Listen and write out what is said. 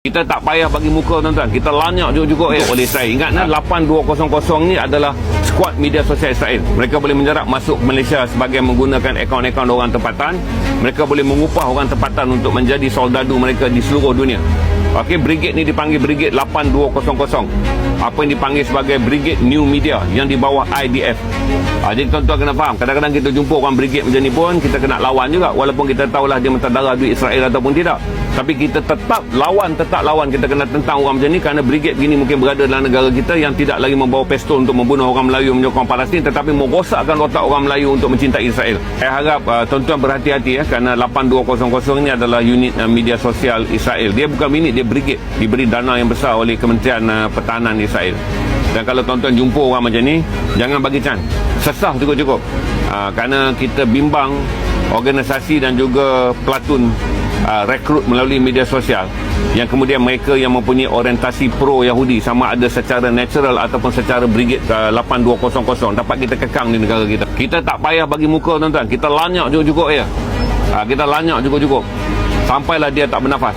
Kita tak payah bagi muka tuan-tuan. Kita lanyak juga-juga ya oleh Israel. Ingat nah 8200 ni adalah skuad media sosial Israel. Mereka boleh menyerap masuk Malaysia sebagai menggunakan akaun-akaun orang tempatan. Mereka boleh mengupah orang tempatan untuk menjadi soldadu mereka di seluruh dunia. Okey, brigade ni dipanggil brigade 8200. Apa yang dipanggil sebagai brigade new media yang di bawah IDF. Ha, jadi tuan-tuan kena faham. Kadang-kadang kita jumpa orang brigade macam ni pun kita kena lawan juga walaupun kita tahulah dia mentadara duit Israel ataupun tidak. Tapi kita tetap lawan, tetap lawan. Kita kena tentang orang macam ni kerana brigade begini mungkin berada dalam negara kita yang tidak lagi membawa pistol untuk membunuh orang Melayu menyokong Palestin tetapi merosakkan otak orang Melayu untuk mencintai Israel. Saya harap uh, tuan-tuan berhati-hati ya kerana 8200 ini adalah unit uh, media sosial Israel. Dia bukan unit, dia brigade. Diberi dana yang besar oleh Kementerian uh, Pertahanan Israel. Dan kalau tuan-tuan jumpa orang macam ni, jangan bagi can. Sesah cukup-cukup. Uh, kerana kita bimbang organisasi dan juga pelatun uh, rekrut melalui media sosial yang kemudian mereka yang mempunyai orientasi pro Yahudi sama ada secara natural ataupun secara brigade uh, 8200 dapat kita kekang di negara kita. Kita tak payah bagi muka tuan-tuan. Kita lanyak juga-juga ya. Uh, kita lanyak juga-juga. Sampailah dia tak bernafas.